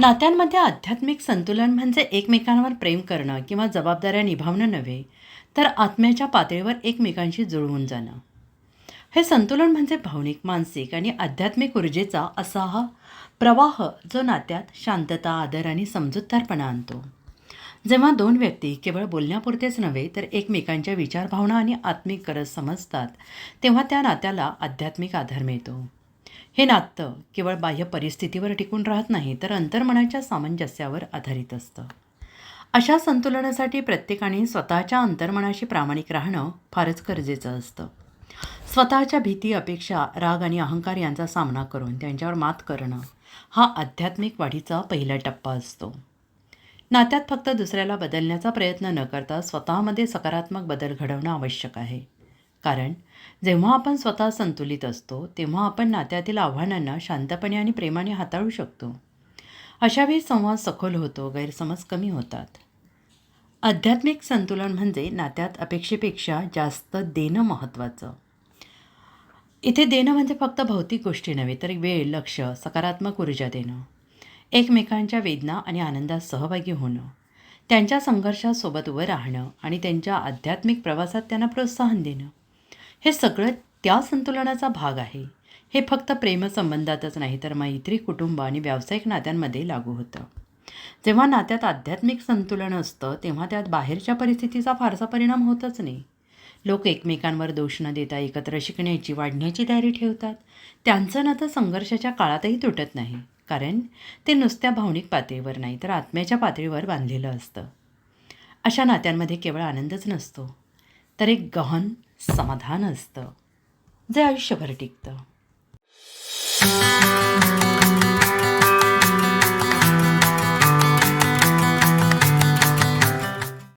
नात्यांमध्ये आध्यात्मिक संतुलन म्हणजे एकमेकांवर प्रेम करणं किंवा जबाबदाऱ्या निभावणं नव्हे तर आत्म्याच्या पातळीवर एकमेकांशी जुळवून जाणं. हे संतुलन म्हणजे भावनिक मानसिक आणि आध्यात्मिक ऊर्जेचा असा हा प्रवाह जो नात्यात शांतता आदर आणि समजूतदारपणा आणतो. जेव्हा दोन व्यक्ती केवळ बोलण्यापुरतेच नव्हे तर एकमेकांच्या विचारभावना आणि आत्मिक गरज समजतात तेव्हा त्या नात्याला आध्यात्मिक आधार मिळतो. हे नातं केवळ बाह्य परिस्थितीवर टिकून राहत नाही तर अंतर्मनाच्या सामंजस्यावर आधारित असतं. अशा संतुलनासाठी प्रत्येकाने स्वतःच्या अंतर्मनाशी प्रामाणिक राहणं फारच गरजेचं असतं. स्वतःच्या भीती अपेक्षा राग आणि अहंकार यांचा सामना करून त्यांच्यावर मात करणं हा आध्यात्मिक वाढीचा पहिला टप्पा असतो. नात्यात फक्त दुसऱ्याला बदलण्याचा प्रयत्न न करता स्वतःमध्ये सकारात्मक बदल घडवणं आवश्यक आहे. कारण जेव्हा आपण स्वतः संतुलित असतो तेव्हा आपण नात्यातील आव्हानांना शांतपणे आणि प्रेमाने हाताळू शकतो. अशावेळी संवाद सखोल होतो गैरसमज कमी होतात. आध्यात्मिक संतुलन म्हणजे नात्यात अपेक्षेपेक्षा जास्त देणं महत्त्वाचं. इथे देणं म्हणजे फक्त भौतिक गोष्टी नव्हे तर वेळ लक्ष सकारात्मक ऊर्जा देणं. एकमेकांच्या वेदना आणि आनंदात सहभागी होणं. त्यांच्या संघर्षासोबत उभं राहणं आणि त्यांच्या आध्यात्मिक प्रवासात त्यांना प्रोत्साहन देणं. हे सगळं त्या संतुलनाचा भाग आहे. हे फक्त प्रेमसंबंधातच नाही तर मैत्री कुटुंब आणि व्यावसायिक नात्यांमध्ये लागू होतं. जेव्हा नात्यात आध्यात्मिक संतुलन असतं तेव्हा त्यात बाहेरच्या परिस्थितीचा फारसा परिणाम होतच नाही. लोक एकमेकांवर दोष न देता एकत्र शिकण्याची वाढण्याची तयारी ठेवतात. त्यांचं नातं संघर्षाच्या काळातही तुटत नाही कारण ते नुसत्या भावनिक पातळीवर नाही तर आत्म्याच्या पातळीवर बांधलेलं असतं. अशा नात्यांमध्ये केवळ आनंदच नसतो. तर एक गहन समाधान असतं जे आयुष्यभर टिकतं